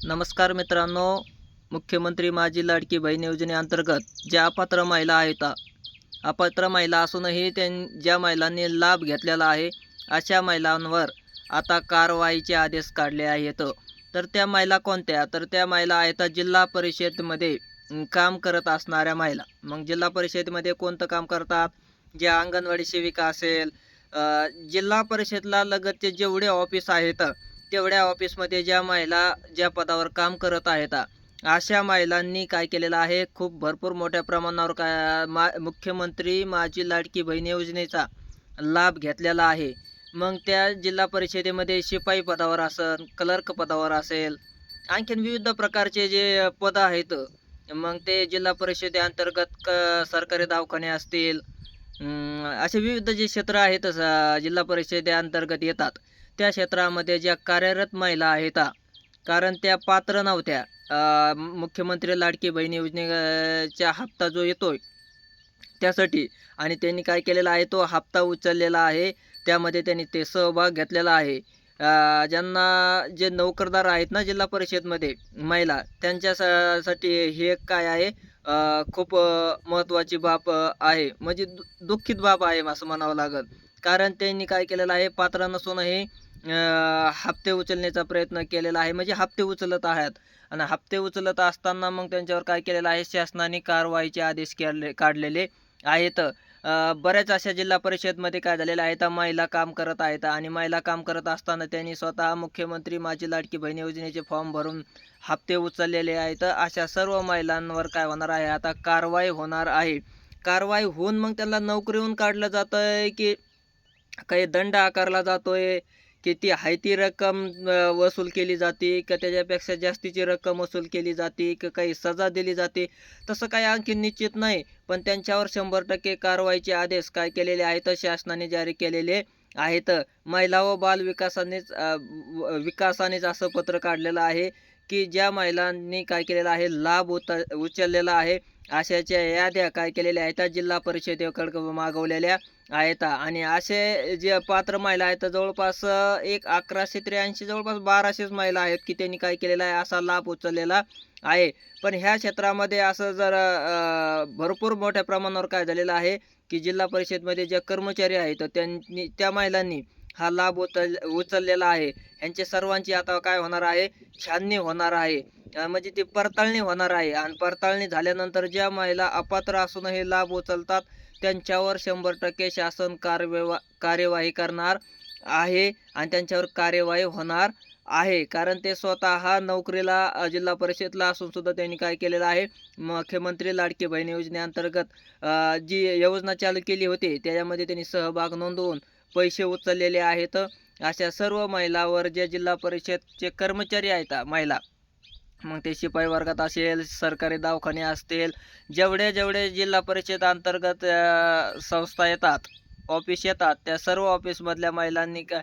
नमस्कार मित्रांनो. मुख्यमंत्री माझी लाडकी बहीण योजनेअंतर्गत ज्या अपात्र महिला आहेत अपात्र महिला असूनही त्यां ज्या महिलांनी लाभ घेतलेला आहे अशा महिलांवर आता कारवाईचे आदेश काढले आहेत. तर त्या महिला कोणत्या? तर त्या महिला आहेत जिल्हा परिषदेमध्ये काम करत असणाऱ्या महिला. मग जिल्हा परिषदेमध्ये कोणतं काम करतात? ज्या अंगणवाडी सेविका असेल जिल्हा परिषदला लगतचे जेवढे ऑफिस आहेत तेवढ्या ऑफिसमध्ये ज्या महिला ज्या पदावर काम करत आहेत अशा महिलांनी काय केलेलं आहे? खूप भरपूर मोठ्या प्रमाणावर काय मा मुख्यमंत्री माझी लाडकी बहीण योजनेचा लाभ घेतलेला आहे. मग त्या जिल्हा परिषदेमध्ये शिपाई पदावर असेल क्लर्क पदावर असेल आणखीन विविध प्रकारचे जे पदं आहेत मग ते जिल्हा परिषदेअंतर्गत क सरकारी दवाखाने असतील असे विविध जे क्षेत्र आहेत जिल्हा परिषदेअंतर्गत येतात. त्या क्षेत्रामध्ये ज्या कार्यरत महिला आहेत कारण त्या पात्र नव्हत्या. मुख्यमंत्री लाडकी बहीण योजनेचा हप्ता जो येतोय त्यासाठी. आणि त्यांनी काय केलेला आहे तो हप्ता उचललेला आहे. त्यामध्ये त्यांनी ते सहभाग घेतलेला आहे. ज्यांना जे नोकरदार आहेत ना जिल्हा परिषदमध्ये महिला त्यांच्यासाठी हे काय आहे? खूप महत्त्वाची बाब आहे. म्हणजे दु दुःखित बाब आहे असं म्हणावं लागत कारण त्यांनी काय केलेलं आहे पात्र नसूनही हप्ते उचलण्याचा प्रयत्न केलेला आहे. म्हणजे हप्ते उचलत आहेत. आणि हप्ते उचलत असताना मग त्यांच्यावर काय केलेलं आहे? शासनाने कारवाईचे आदेश केले काढलेले आहेत. बऱ्याच अशा जिल्हा परिषदमध्ये काय झालेलं आहे? तर महिला काम करत आहेत आणि महिला काम करत असताना त्यांनी स्वतः मुख्यमंत्री माझी लाडकी बहीण योजनेचे फॉर्म भरून हप्ते उचललेले आहेत. अशा सर्व महिलांवर काय होणार आहे? आता कारवाई होणार आहे. कारवाई होऊन मग त्यांना नोकरीहून काढलं जातं आहे की काही दंड आकारला जातोय? की ती आहे ती रक्कम वसूल केली जाते? का त्याच्यापेक्षा जास्तीची रक्कम वसूल केली जाते? का काही सजा दिली जाते? तसं काही आणखी निश्चित नाही. पण त्यांच्यावर शंभर टक्के कारवाईचे आदेश काय केलेले आहेत शासनाने जारी केलेले आहेत. महिला व बाल विकासानेच विकासानेच असं पत्र काढलेलं आहे की ज्या महिलांनी काय केलेलं आहे लाभ उत उचललेला आहे. अशाच्या याद्या काय केलेल्या आहेत जिल्हा परिषदेकडं मागवलेल्या आहेत. आणि असे जे पात्र महिला आहेत जवळपास एक अकराशे त्र्याऐंशी जवळपास बाराशेच महिला आहेत की त्यांनी काय केलेला आहे असा लाभ उचललेला आहे. पण ह्या क्षेत्रामध्ये असं जर भरपूर मोठ्या प्रमाणावर काय झालेलं आहे की जिल्हा परिषदमध्ये जे कर्मचारी आहेत त्यांनी त्या महिलांनी हा लाभ उचल उचललेला आहे. यांचे सर्वांची आता काय होणार आहे? छाननी होणार आहे. म्हणजे ती पडताळणी होणार आहे. आणि पडताळणी झाल्यानंतर ज्या महिला अपात्र असून हे लाभ उचलतात त्यांच्यावर शंभर टक्के शासन कार्यवा कार्यवाही करणार आहे आणि त्यांच्यावर कार्यवाही होणार आहे. कारण ते स्वतः नोकरीला जिल्हा परिषदला असून सुद्धा त्यांनी काय केलेलं आहे? मुख्यमंत्री लाडकी बहीण योजनेअंतर्गत जी योजना चालू केली होती त्याच्यामध्ये त्यांनी सहभाग नोंदवून पैसे उचललेले आहेत. अशा सर्व महिलावर जे जिल्हा परिषदचे कर्मचारी आहेत महिला मग ते शिपाई वर्गात असेल सरकारी दवाखाने असतील जेवढे जेवढे जिल्हा परिषद अंतर्गत संस्था येतात ऑफिस येतात त्या सर्व ऑफिसमधल्या महिलांनी काय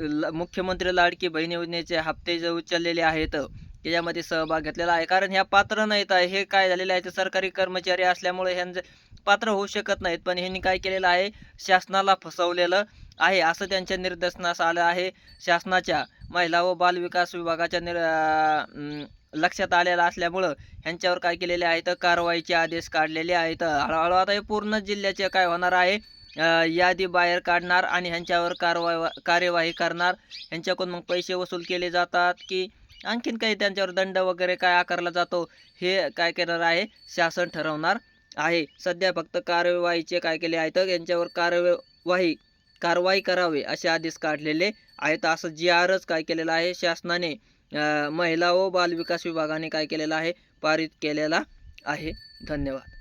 ल- मुख्यमंत्री लाडकी बहीण योजनेचे हप्ते जे उचललेले आहेत त्याच्यामध्ये सहभाग घेतलेला आहे. कारण ह्या पात्र नाहीत आहे हे काय झालेलं आहे ते सरकारी कर्मचारी असल्यामुळे ह्यांचे पात्र होऊ शकत नाहीत. पण ह्यांनी काय केलेलं आहे शासनाला फसवलेलं आहे. असं त्यांच्या निदर्शनास आलं आहे. शासनाच्या महिला व बालविकास विभागाच्या निर लक्षात आलेलं असल्यामुळं ह्यांच्यावर काय केलेले आहेत? कारवाईचे आदेश काढलेले आहेत. हळूहळू आता हे पूर्ण जिल्ह्याचे काय होणार आहे? यादी बाहेर काढणार आणि ह्यांच्यावर कारवाई कार्यवाही करणार. ह्यांच्याकडून मग पैसे वसूल केले जातात की आणखीन काही त्यांच्यावर दंड वगैरे काय आकारला जातो हे काय करणार आहे? शासन ठरवणार आहे. सध्या फक्त कार्यवाहीचे काय केले आहेत? यांच्यावर कार्यवाही कारवाई करावे असे आदेश काढलेले आहेत. असं जी आरच काय केलेलं आहे? शासनाने महिला व बालविकास विभागाने काय केलेलं आहे? पारित केलेला आहे. धन्यवाद.